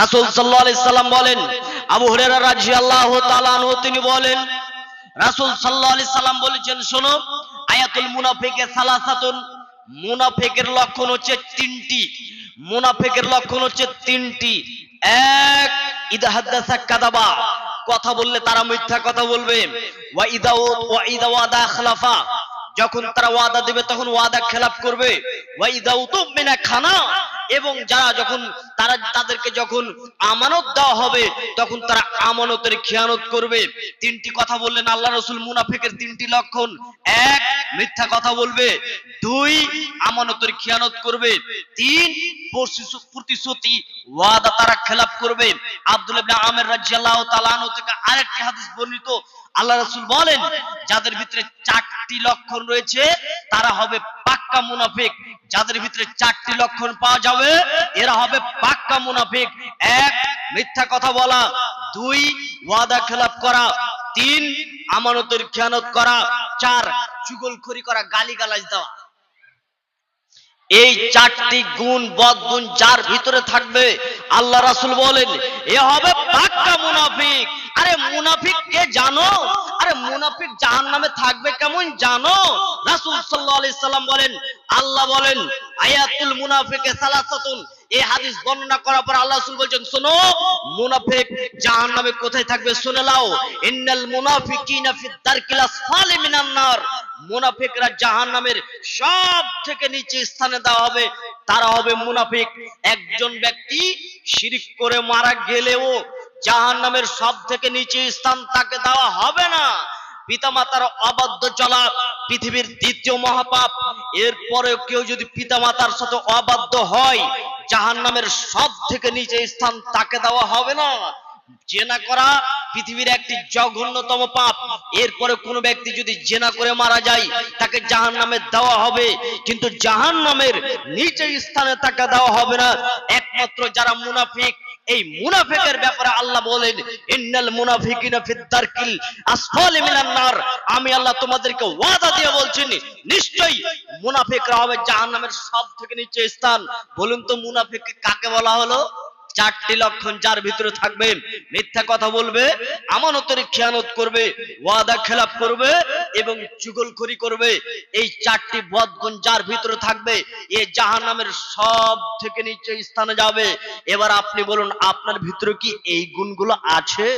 রাসূল সাল্লাম বলেন, আবু রাদিয়াল্লাহু তাআলা আনহু তিনি বলেন, রাসূল সাল্লাম বলেছেন, শোনো, আয়াতুল মুনাফিকের সালাসাতুন, মুনাফিকের লক্ষণ হচ্ছে তিনটি, মুনাফিকের লক্ষণ হচ্ছে তিনটি। এক, ইদা হাদ্দাসা কাদাবা, কথা বললে তারা মিথ্যা কথা বলবে। খালাফা, যখন তারা ওয়াদা দেবে তখন ওয়াদা খেলাপ করবে। খানা এবং যারা যখন তারা তাদেরকে যখন আমানত দেওয়া হবে, তখন তারা আমানতের খেয়ানত করবে। তিনটি কথা বললেন আল্লাহ রসুল, মুনাফিকের তিনটি লক্ষণ। এক, মিথ্যা কথা বলবে। দুই, আমানতের খেয়ানত করবে। তিন প্রতিশ্রুতি, ওয়াদা তারা খেলাপ করবে। আব্দুল আমের রাদিয়াল্লাহু তাআলা আনহু থেকে আরেকটি হাদিস বর্ণিত। আল্লাহ রাসূল বলেন, যাদের ভিতরে চারটি লক্ষণ রয়েছে, তারা হবে পাক্কা মুনাফিক যাদের ভিতরে চারটি লক্ষণ পাওয়া যাবে, এরা হবে পাক্কা মুনাফিক। এক, মিথ্যা কথা বলা। দুই, ওয়াদা খেলাপ করা। তিন, আমানতের খেয়ানত করা। চার, চুগলখড়ি করা, গালিগালাজ দেওয়া। এই চারটি গুণ বদগুণ যার ভিতরে থাকবে, আল্লাহ রাসুল বলেন, এ হবে পাক্কা মুনাফিক। আরে মুনাফিক কে জানো? মুনাফিক জাহান নামে থাকবে কেমন জানো? রাসুল সাল্লাহ সাল্লাম বলেন, আল্লাহ বলেন, আয়াতুল মুনাফিকে সালাসাতুন। এই হাদিস বর্ণনা করার পর আল্লাহ রাসূল বলেন শোনো, মুনাফিক জাহান্নামে কোথায় থাকবে শুনে নাও। ইন্নাল মুনাফিকিনা ফি দারকিল আসফালি মিনান নার। মুনাফিকরা জাহান্নামের সব থেকে নিচে স্থানে দেওয়া হবে। তারা হবে মুনাফিক। একজন ব্যক্তি শিরিক করে মারা গেলেও জাহান্নামের সব থেকে নিচে স্থান তাকে দেওয়া হবে না। পিতামাতার অবাধ্য চলা পৃথিবীর দ্বিতীয় মহাপাপ। এরপরেও কেউ যদি পিতামাতার সাথে অবাধ্য হয়, জাহান্নামের সব থেকে নিচে স্থান তাকে দেওয়া হবে না। জেনা করা পৃথিবীর একটি জঘন্যতম পাপ। এরপরে কোনো ব্যক্তি যদি জেনা করে মারা যায়, তাকে জাহান নামে দেওয়া হবে। কিন্তু জাহান নামের নিচে স্থানে তাকে দেওয়া হবে না। একমাত্র যারা মুনাফিক এই মুনাফিকের ব্যাপারে আল্লাহ বলেন, ইন্নাল মুনাফিকিনা ফিদ দারকিল আসফালি মিনান নার। আমি আল্লাহ তোমাদেরকে ওয়াদা দিয়ে বলছি, নিশ্চয়ই মুনাফিকরা হবে জাহান্নামের সব থেকে নিচে স্থান। বলুন তো মুনাফিক কাকে বলা হলো? চারটি লক্ষণ যার ভিতরে থাকবে। মিথ্যা কথা বলবে, আমানতের খেয়ানত করবে, ওয়াদা খেলাপ করবে এবং যুগলখড়ি করবে। এই চারটি বদগুণ যার ভিতরে থাকবে, এ জাহান্নামের সব থেকে নিচে স্থানে যাবে। এবার আপনি বলুন, আপনার ভিতরে কি এই গুণগুলো আছে?